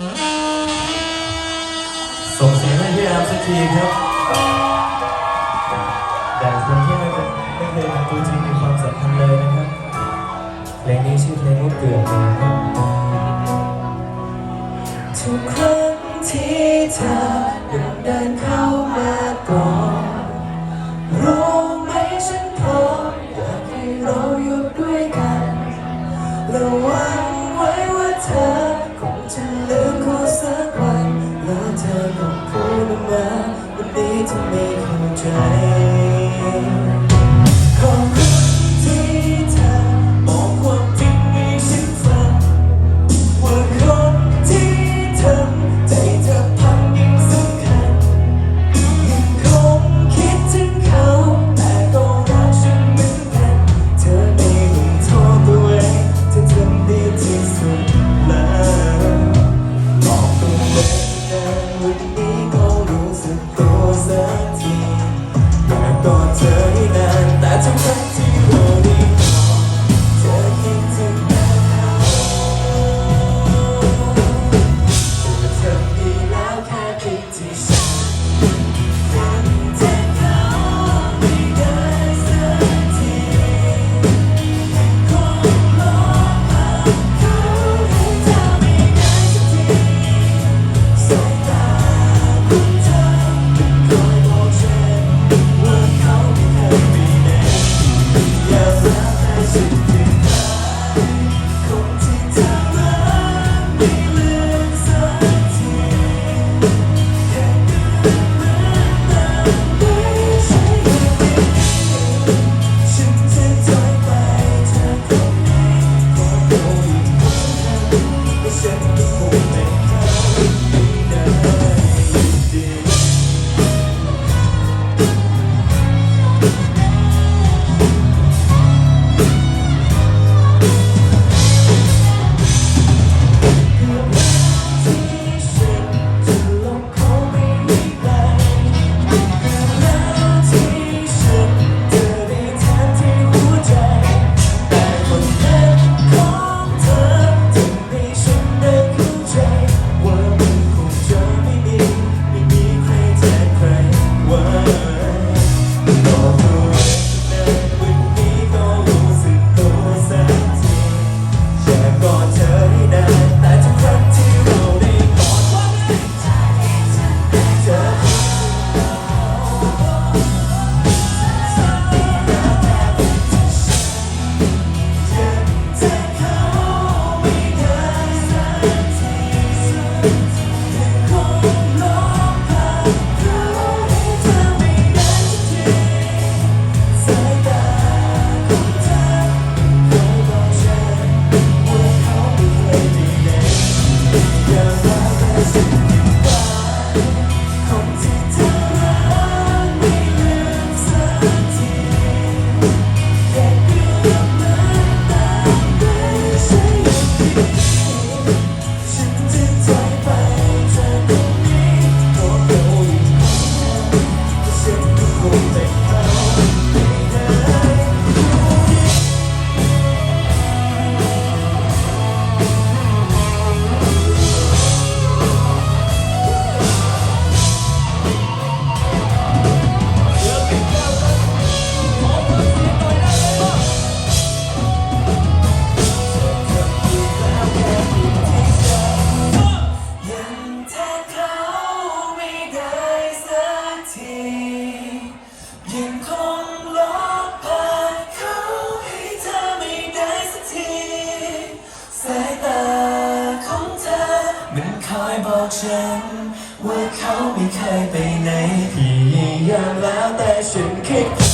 ส่งเสียงให้พี่แอมสักทีครับแต่คนที่ไม่เป็ไม่เคยตัวจริงมีความสำคัญเลยนะครับเพลงนี้ชื่อเพลงว่าเกือบนะครับทุกครั้งที่เธอเดินเข้า จะไม่เข้าใจ ฉัน ว่าเขาไม่เคยไปไหนพยายามแล้วแต่ฉันคิด